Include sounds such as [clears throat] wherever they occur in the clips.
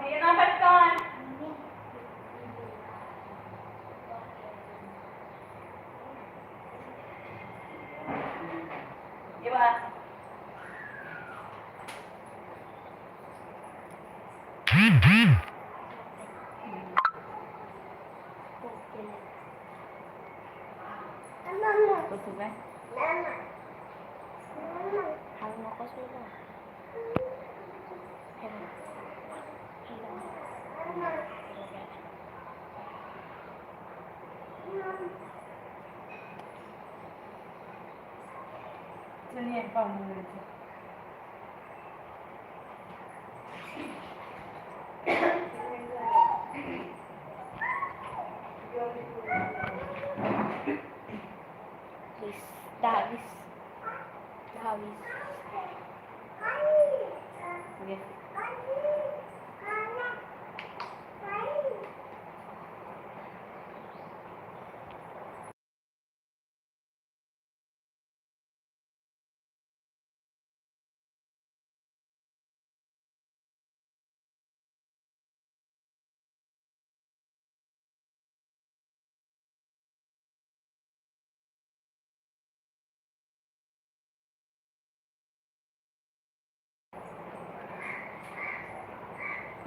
dia nak katakan. Ya, चल ये पाहुणे वेळेचं. वीस दहा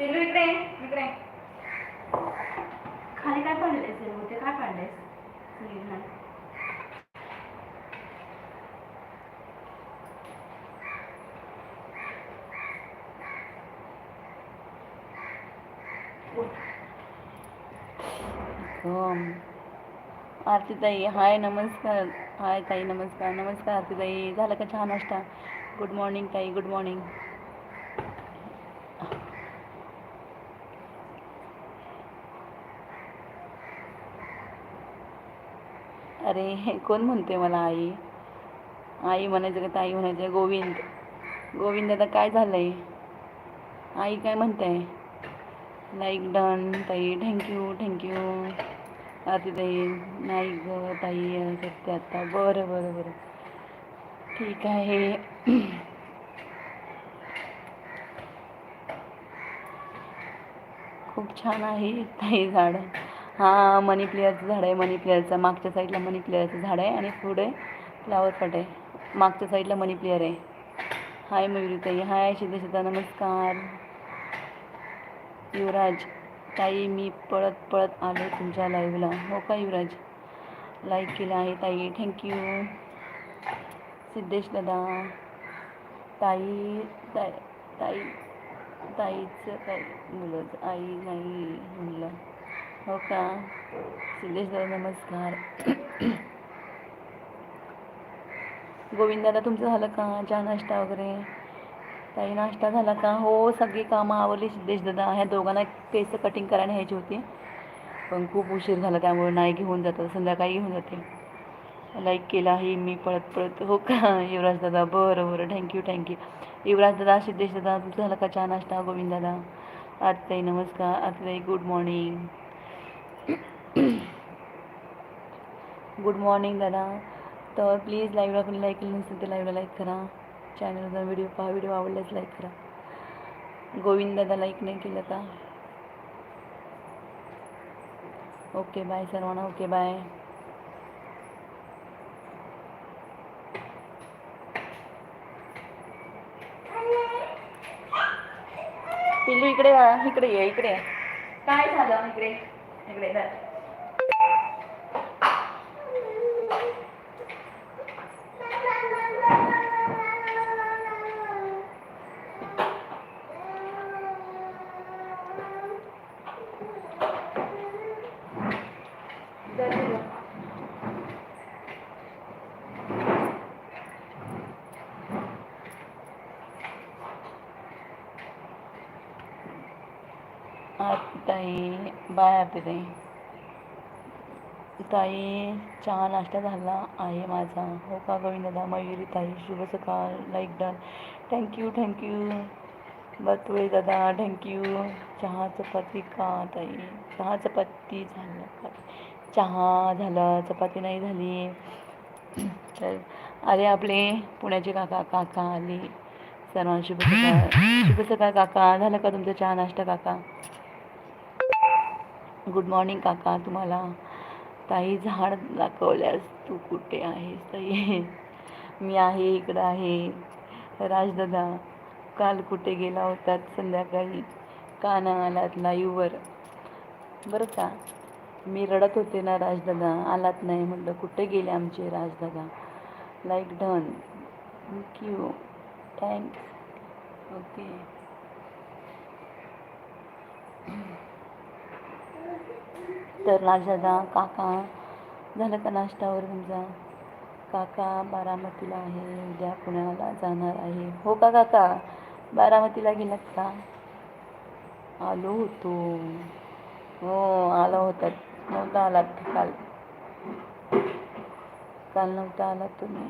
पिल्लू इकडे इकडे. खाली काय पडलंय ते काय पडलंय आरती ताई हाय नमस्कार. हाय ताई नमस्कार. नमस्कार आरती ताई झालं का छान नाश्ता? गुड मॉर्निंग ताई. गुड मॉर्निंग अरे हे कोण म्हणते मला आई? आई म्हणायचं का? ताई म्हणायचं गोविंद. गोविंद आता काय झालंय? आई काय म्हणते लाईक डन ताई. Thank you thank you Aarti ताई नाही ग ताई करते आता. बरं बरं बरं. ठीक आहे. खूप छान आहे ताई झाड. हां मनी प्लेअरचं झाड आहे मनी प्लेअरचं मागच्या साईडला मनी प्लेअरचं झाड आहे आणि पुढे फ्लावर पट आहे. मागच्या साईडला मनी प्लेअर आहे. हाय मयुरी ताई हाय सिद्धेशदा नमस्कार. युवराज ताई मी पळत पळत आलो तुमच्या लाईव्हला हो का युवराज? लाईक केलं आहे ताई. थँक्यू सिद्धेश दादा ताई ताई ताई ताईचं काय मुलं आई नाही म्हणलं. हो का? सिद्धेश दादा नमस्कार. गोविंदाला तुमचं झालं का? चहा नाश्ता वगैरे? ताई नाश्ता झाला का? हो सगळी कामं आवरली सिद्धेश दादा. ह्या दोघांना केस कटिंग करायला न्यायची होती. पण खूप उशीर झाला त्यामुळे नाही घेऊन जातं. संध्याकाळी घेऊन जाते. लाईक केला आहे मी पळत पळत हो का? युवराज दादा बरं बरं. थँक्यू थँक्यू युवराज दादा सिद्धेश दादा तुमचं झालं का? चहा नाश्ता गोविंद दादा ताई नमस्कार. आरतीताई गुड मॉर्निंग गुड मॉर्निंग दादा. तर प्लीज लाईव्हला कोणी लाईक केली नसेल तर लाईव्हला लाईक करा. चॅनलचा व्हिडिओ पहा व्हिडिओ आवडल्यास लाईक करा. गोविंद दादा लाईक नाही केलं का? ओके बाय सर्वांना. ओके बाय पिल्लू इकडे इकडे ये इकडे काय झालं इकडे? इकडे धर. धर पिल्लू. आरती ताई बाय आरती ताई ताई चहा नाश्ता झाला आहे माझा. हो का गोविंदादा? मयुरी ताई शुभ सकाळ. Like done thank you thank you Batule दादा थँक्यू चहा चपाती का ताई? चहा चपाती झालं का? चहा झालं चपाती नाही झाली. [clears throat] चल आले आपले पुण्याचे काका काका आले. सर्वांना शुभ सकाळ. शुभ सकाळ काका. झालं का तुमचं चहा नाश्ता काका? गुड मॉर्निंग काका. तुम्हाला ताई झाड दाखवल्यास तू कुठे आहेस ताई? [laughs] मी आहे इकडं आहे. राजदादा काल कुठे गेला होतात संध्याकाळी का ना आलात लाईव्हवर बरं का? मी रडत होते ना राजदादा. आलात नाही म्हटलं कुठे गेले आमचे राजदादा? Like done thank you thanks okay तर राजदादा काका झालं का नाश्तावर तुमचा? काका बारामतीला आहे उद्या पुण्याला जाणार आहे. हो का काका? बारामतीला गेलात का? आलो होतो. हो आला होता. नव्हता आलात काल? काल नव्हता आलात तुम्ही.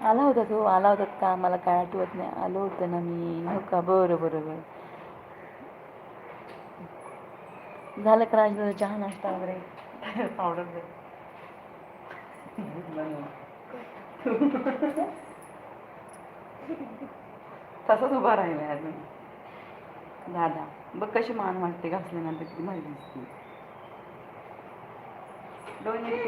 आला होता तो आला होतात का? मला काय आठवत नाही. आलो होतं ना मी. हो का? बरं बरं बरं. झालं का राजदादा चहा नाश्ता वगैरे. पावडर दे तसंच उभा राहिला अजून. दादा बघ कशी मान वाटते घासल्यानंतर किती माहिती दिसते. डोळे नीट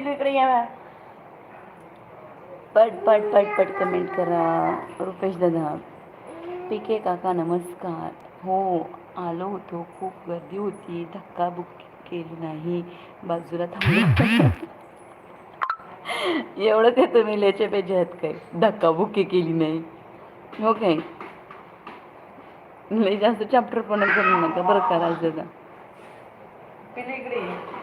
ये पिल्लू पट पट पट पट कमेंट करा रुपेश दादा पीके काका नमस्कार हो आलो होतो खूप गर्दी होती धक्का बुक केली नाही बाजूला थांबलो एवढं ते तुम्ही लेचे पाहिजे आहेत काय धक्का बुक्की केली नाही हो काय लई जास्त चॅप्टर पण करू नका बरं का राजदादा पिल्लू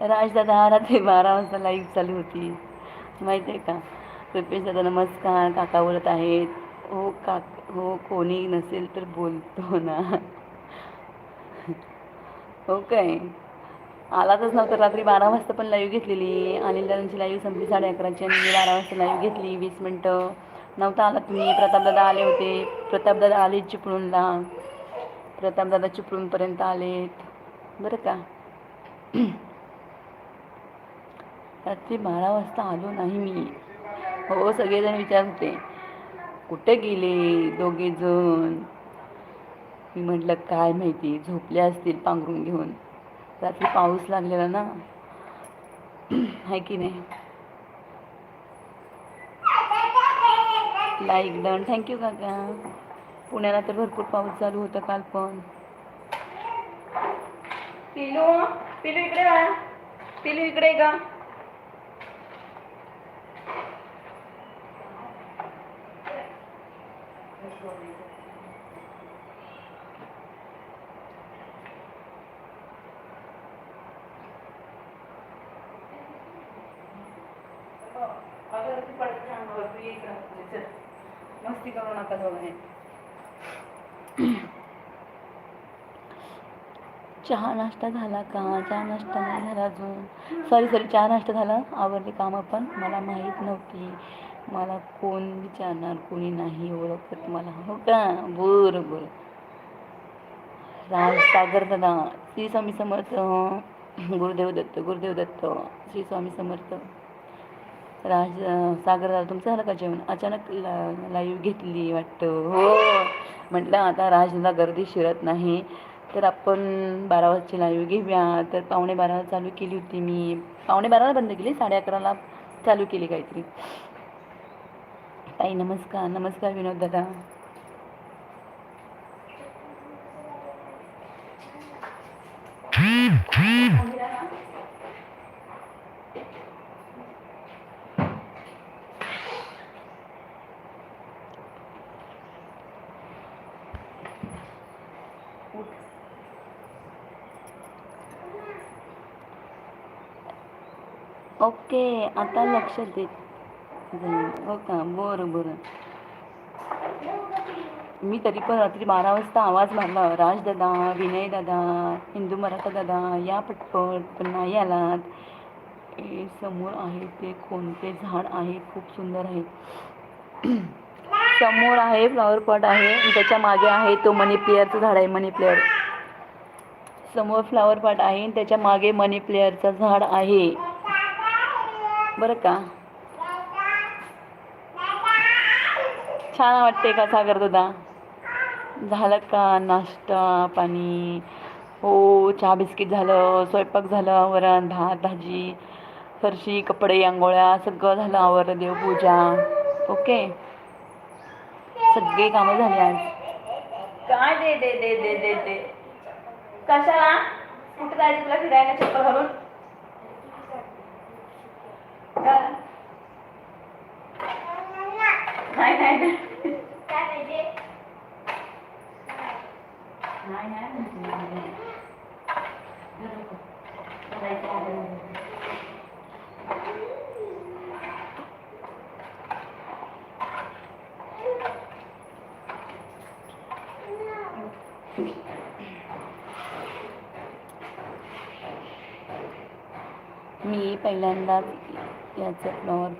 राजदादा रात्री बारा वाजता लाईव्ह चालू होती. माहिती आहे का? रुपेश दादा नमस्कार. काका बोलत आहेत. हो का हो कोणी नसेल तर बोलतो ना. हो काय? आलातच नव्हतं. रात्री बारा वाजता पण लाईव्ह घेतलेली. अनिल दादांची लाईव्ह संपली साडे अकराची आणि मी बारा वाजता लाईव्ह घेतली. वीस मिनटं नव्हता आला तुम्ही. प्रतापदादा आले होते. प्रतापदादा आले चिपळूणला. प्रतापदादा चिपळूणपर्यंत आलेत. बरं का? रात्री बारा वाजता आलो नाही मी. हो सगळेजण विचारत होते कुठे गेले दोघे जण? मी म्हटलं काय माहिती झोपले असतील पांघरून घेऊन. रात्री पाऊस लागलेला ना. आहे की नाही? लाईक डन थँक्यू काका. पुण्याला तर भरपूर पाऊस चालू होता काल पण. पिलू पिलू इकडे पिलू इकडे का मस्ती करू नका दोघांनी चहा नाश्ता झाला का? चहा नाश्ता नाही झाला अजून. सॉरी सॉरी चहा नाश्ता झाला. आवडली कामं पण. मला माहीत नव्हती. मला कोण विचारणार कोणी नाही ओळखत मला. हो का? बरं बरं. राज सागर दादा. श्री स्वामी समर्थ. गुरुदेव दत्त गुरुदेव दत्त. श्री स्वामी समर्थ. राज सागर झाला तुमचं झालं का जेवण? अचानक ला लाईव्ह घेतली वाटतं. हो. म्हटलं आता राजला गर्दी शिरत नाही. तर आपण बारा वाजची लाईव्ह घेऊया. तर पावणे बाराला चालू केली होती मी. पावणे बाराला बंद केली साडे अकराला चालू केली काहीतरी. ताई नमस्कार. नमस्कार विनोद दादा. ओके आता लक्ष देत हो का? बरं बरं. मी तरी पण रात्री बारा वाजता आवाज मारला. राजदादा विनय दादा हिंदू मराठा दादा या पटपट पण नाही आलात हे समोर आहे ते कोणते झाड आहे? खूप सुंदर आहे. समोर आहे फ्लॉवर पॉट आहे. त्याच्यामागे आहे तो मनी प्लेअरचं झाड आहे मनी प्लेअर. समोर फ्लॉवर पॉट आहे आणि त्याच्यामागे मनी प्लेअरचं झाड आहे. बरं का? छान वाटते का सागर दादा? झालं का नाश्ता पाणी? हो चहा बिस्किट झालं स्वयंपाक झालं वरण भात भाजी फरशी कपडे आंघोळ्या सगळं झालं आवर देवपूजा. ओके? सगळे कामं झाले आज. काय दे दे दे दे दे दे? कशाला? कुठं जायचं तुला फिरायला चप्पल घालून? ไหนไหนไหนไหนไหนอะไรกันมีไปเล่นแล้ว याचं फ्लॉवर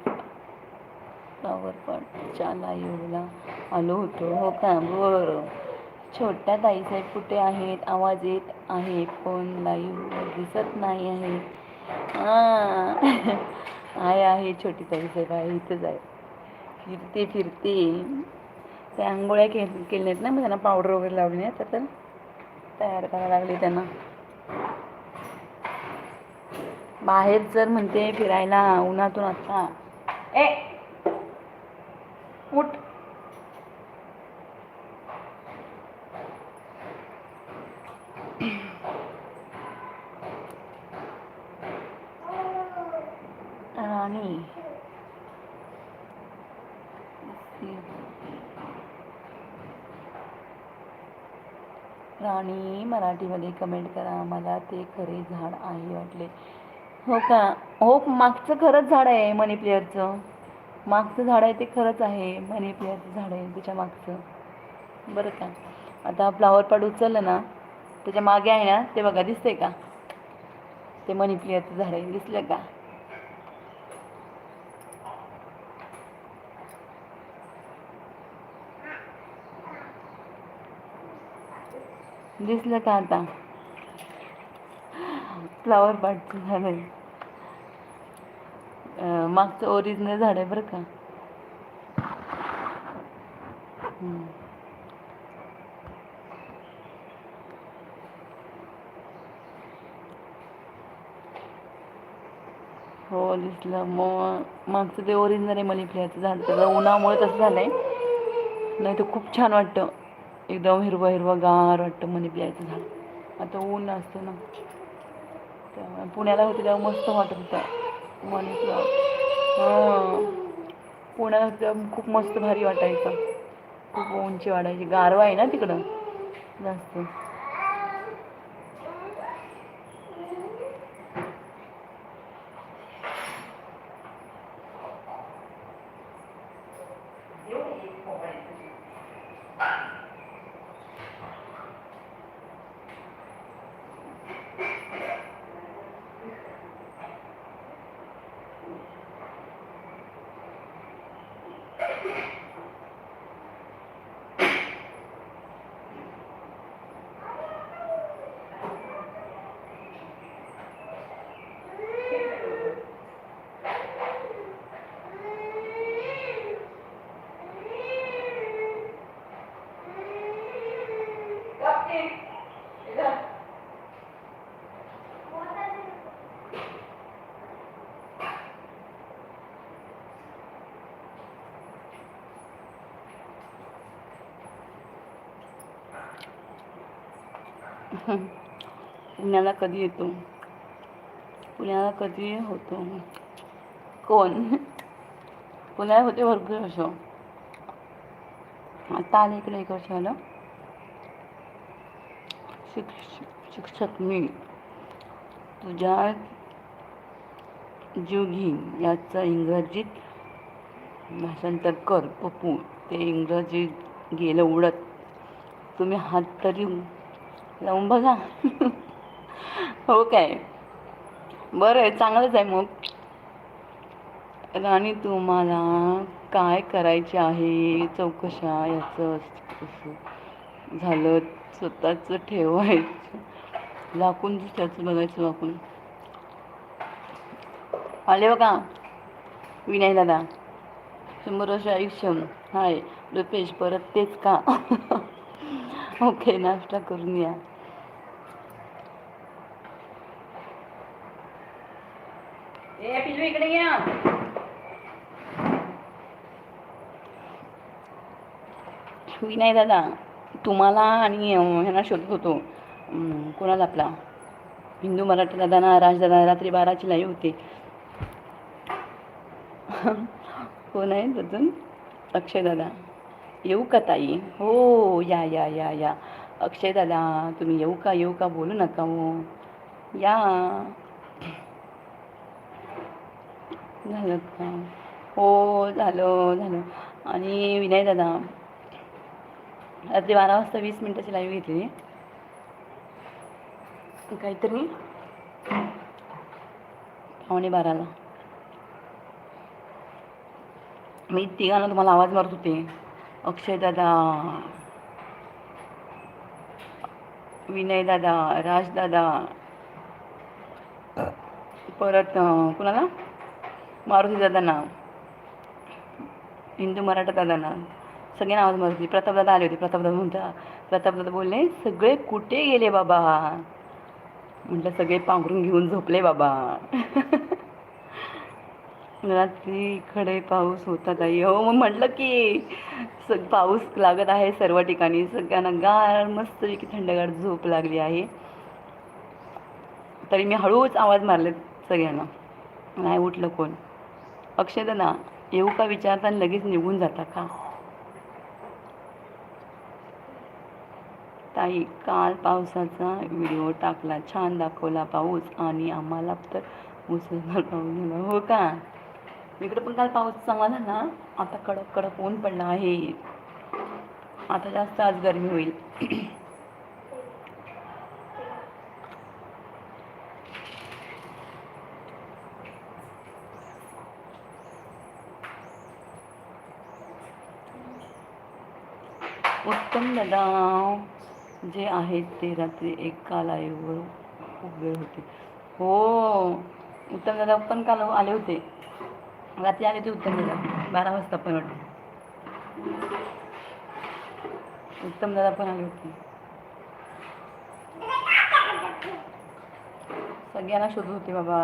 फ्लॉवर पॉटच्या लाईव्हला आलो होतो. हो का? बरं. छोट्या ताईसाहेब कुठे आहेत? आवाज येत आहे. पण लाईव्हवर दिसत नाही आहे. हां. आहे आहे. छोटी ताईसाहेब आहे. इथंच आहे. फिरते फिरते. ते आंघोळ्या के केल्या आहेत ना मग त्यांना पावडर वगैरे लावली नाही तर तर तयार करायला लागली त्यांना. बाहेर जर म्हणते फिरायला उन्हातून आता. ए उठ. राणी. राणी मराठीमध्ये कमेंट करा. मला ते खरे झाड आहे वाटले. हो का? हो मागचं खरंच झाड आहे मनी प्लेअरचं मागचं झाड आहे ते खरंच आहे मनी प्लेअरचं झाड आहे त्याच्या मागचं. बरं का? आता फ्लावर पॉट उचललं ना त्याच्यामागे आहे ना ते बघा दिसतंय का? ते मनी प्लेअरचं झाड आहे दिसलं का? दिसलं का आता? फ्लावर पार्टचं झाड आहे मागचं ओरिजिनल झाड आहे बरं का. हो दिसलं मग मागचं ते ओरिजिनल आहे मनी प्लेअरचं झाड तर उन्हामुळे तसं झालं आहे नाही तर खूप छान वाटतं. एकदम हिरवं हिरवं गार वाटतं मनी प्लेअरचं झाड. आता ऊन असतं ना. त्यामुळे पुण्याला होते तेव्हा मस्त वाटत होतं. मनी हां. पुण्याला होते खूप मस्त भारी वाटायचं. खूप उंची वाढायची. गारवा आहे ना तिकडं. जास्त. पुण्याला कधी येतो? पुण्याला कधी होतो? कोण? पुण्याला होते भरपूर वर्ष. आता आले इकडे एक वर्ष आलं शिक्ष शिक्षक मी. तुझ्या जीव घेईन याचं इंग्रजीत भाषांतर कर पप्पू. ते इंग्रजी गेलं उडत तुम्ही हात तरी लावून बघा. हो काय? बरं आहे चांगलंच आहे मग. राणी तुम्हाला काय करायचे आहे? चौकशा याचं असं झालं स्वतःचं ठेवायचं. लाकून दुसऱ्याचं बघायचं लाकून आले बघा. विनय दादा शंभर वर्ष आयुष्य. हाय रुपेश परत तेच का? [laughs] ओके नाश्ता करून या. ए पिलू इकडे या. विनय दादा. तुम्हाला आणि अं, ह्यांना शोधत होतो. कोणाला आपला? हिंदू मराठी दादा राजदादा रात्री बाराची लाईव्ह होती. कोण आहे अजून? अक्षय दादा. येऊ का ताई? हो या या या या. अक्षय दादा तुम्ही येऊ का येऊ का? बोलू नका हो. या. झालं का? हो झालं झालं. आणि विनय दादा रात्री बारा वाजता वीस मिनिटाची लाईव्ह घेतली काहीतरी पावणे बाराला. मी तिघांना तुम्हाला आवाज मारत होते. अक्षय दादा विनय दादा राज दादा परत कुणाला? मारुती दादांना हिंदू मराठा दादांना सगळ्यांना आवाज मारत मारुती. प्रताप दादा आले होते. प्रताप दादा म्हणता प्रताप दादा बोलले सगळे कुठे गेले बाबा? म्हटलं सगळे पांघरून घेऊन झोपले बाबा. रात्री खडे पाऊस होता ताई. हो मग म्हटलं की सग पाऊस लागत आहे सर्व ठिकाणी. सगळ्यांना गार मस्तपैकी थंडगार झोप लागली आहे. तरी मी हळूच आवाज मारले सगळ्यांना. नाही उठलं कोण. अक्षय येऊ का विचारता लगेच निघून जाता का? ताई काल पावसाचा व्हिडिओ टाकला छान दाखवला पाऊस आणि आम्हाला तर मुसळधार पाऊस झाला. हो का? इकडे पण काल पाऊस चांगला झाला. आता कडक कडक ऊन पडला आहे. आता जास्त आज गरमी होईल. उत्तम दादा जे आहेत ते रात्री एका लाईव्हवर खूप वेळ होते. हो उत्तम दादा पण काल आले होते. रात्री आले होते उत्तम दादा बारा वाजता पण वाटते. उत्तम दादा पण आले होते. सगळ्यांना शोधत होते बाबा.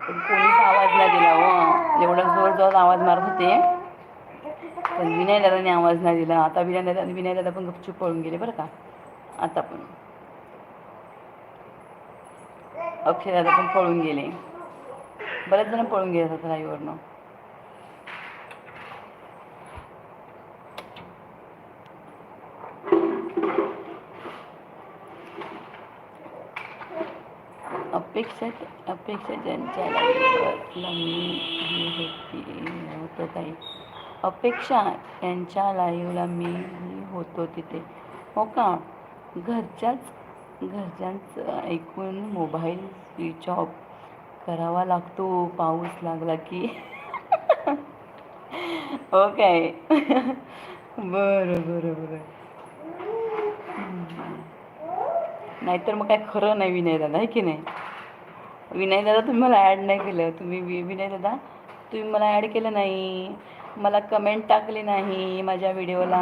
कोणीच आवाज नाही दिला हो. एवढा जोर जोर आवाज मारत होते. पण विनय दादाने आवाज नाही दिला. आता विनय दादा विनय दादा पण गपचूप पळून गेले बरं का. आता पण. अक्षय दादा पण पळून गेले. बरेच जण पळून गेले आता लाईव्हवरनं अपेक्षा अपेक्षा ज्यांच्या होती. काही. अपेक्षा यांच्या लाईव्हला मी होतो तिथे. हो का? घरच्याच घरच्यांचं ऐकून मोबाईल स्विच ऑफ करावा लागतो. पाऊस लागला की. [laughs] हो काय बरं बरं. बरं नाहीतर मग काय खरं नाही विनय दादा आहे की नाही? विनय दादा तुम्ही मला ॲड नाही केलं. तुम्ही वि विनय दादा तुम्ही मला ॲड केलं नाही. मला कमेंट टाकली नाही माझ्या व्हिडिओला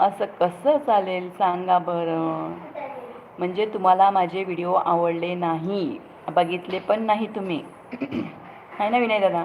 असं कसं चालेल सांगा बरं. म्हणजे तुम्हाला माझे व्हिडिओ आवडले नाही. बघितले पण नाही तुम्ही. [clears throat] आहे ना विनय दादा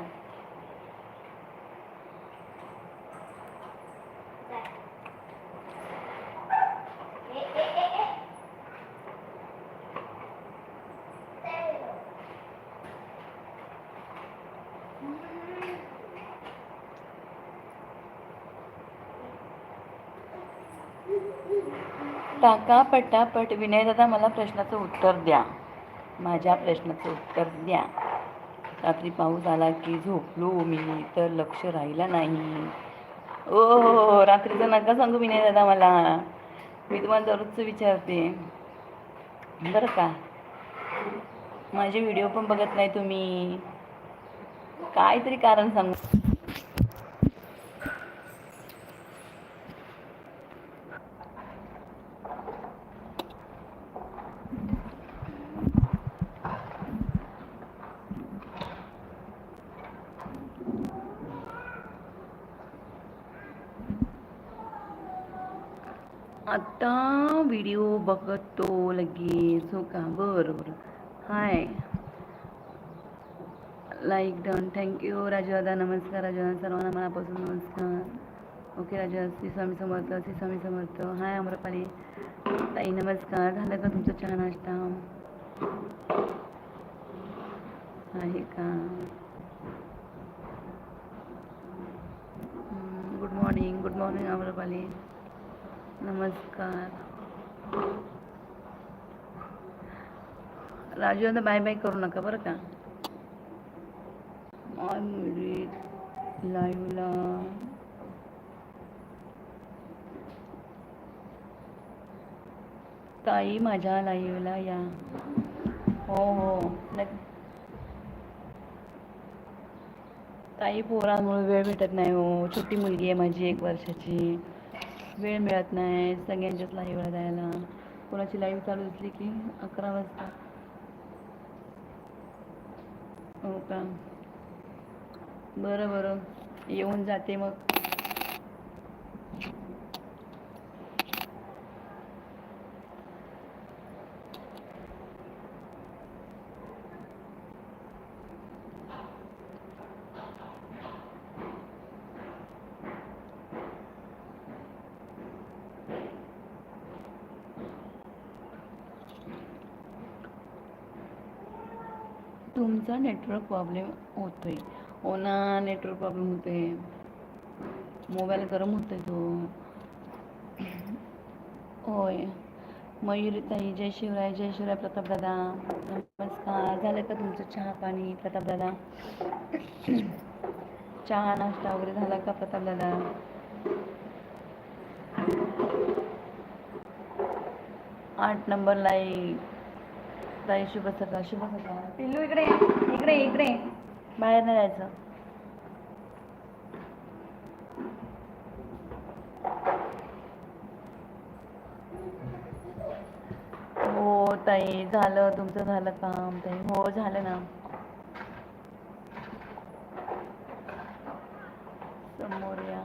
टाका पटापट. विनय दादा मला प्रश्नाचं उत्तर द्या. माझ्या प्रश्नाचं उत्तर द्या. रात्री पाऊस आला की झोपलो मी तर लक्ष राहिलं नाही. ओ हो, हो हो रात्रीचं नका सांगू विनयदादा दादा मला. मी तुम्हाला दररोजचं विचारते. बरं का? माझे व्हिडिओ पण बघत नाही तुम्ही. काहीतरी कारण सांगू आता व्हिडिओ बघतो लगेच हो का? बरं बरं hi. Like done thank you राजूदा दादा नमस्कार राजूदा सर्वांना मनापासून नमस्कार. ओके राजू श्री स्वामी समर्थ श्री स्वामी समर्थ. हाय अमरपाली ताई नमस्कार. झालं का तुमचं चहा नाश्ता? आहे का? Good morning good morning Amrapali नमस्कार. राजू आता बाय बाय करू नका बरं का. ऑन मिनिट लाईव्हला ताई माझ्या लाईव्हला या. हो हो ताई पोरांमुळे वेळ भेटत नाही हो. छोटी मुलगी आहे माझी एक वर्षाची. वेळ मिळत नाही सगळ्यांच्याच लाईव्हला जायला. कोणाची लाईव्ह चालू असली की अकरा वाजता. हो का? बरं बरं. येऊन जाते मग. तुमचा नेटवर्क प्रॉब्लेम होतोय. हो ना नेटवर्क प्रॉब्लेम होते मोबाईल गरम होतोय तो. होय. मयुरीताई जय शिवराय जय शिवराय प्रताप दादा नमस्कार. झालं का तुमचं चहा पाणी प्रताप दादा चहा नाश्ता वगैरे झाला का प्रताप दादा आठ नंबर एक ताई शुभ सकाळ शुभ सकाळ. पिल्लू इकडे ये. इकडे इकडे. बाहेर नाही जायचं. हो ताई झालं. तुमचं झालं काम ताई. हो झालं ना. समोर या.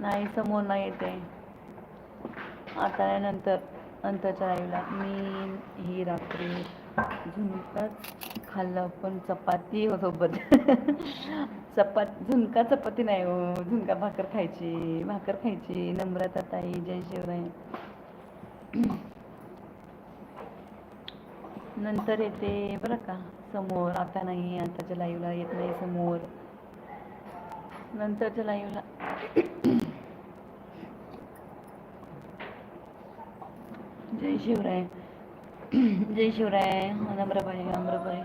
नाही समोर नाही येते. आता नाही नंतर. नंतरच्या लाईवला मी ही रात्री झुणकाच खाल्लं पण चपाती सोबत [laughs] चपात झुणका चपाती नाही हो झुणका भाकर खायची भाकर खायची. नम्रता ताई जय शिवराय. [clears throat] नंतर येते बरं का समोर. आता नाही आताच्या लाईव्हला येत नाही समोर. नंतरच्या लाईव्हला [clears throat] जय शिवराय. जय शिवराय. नम्रभाई नम्रभाई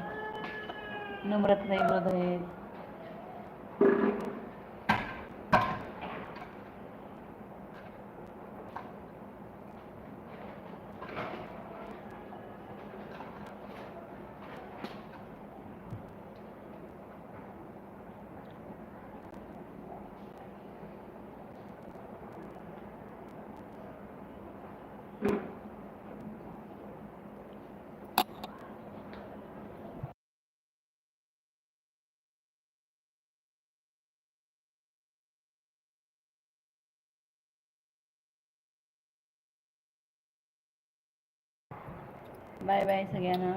नम्रत नाही बोलत बाय बाय सगळ्यांना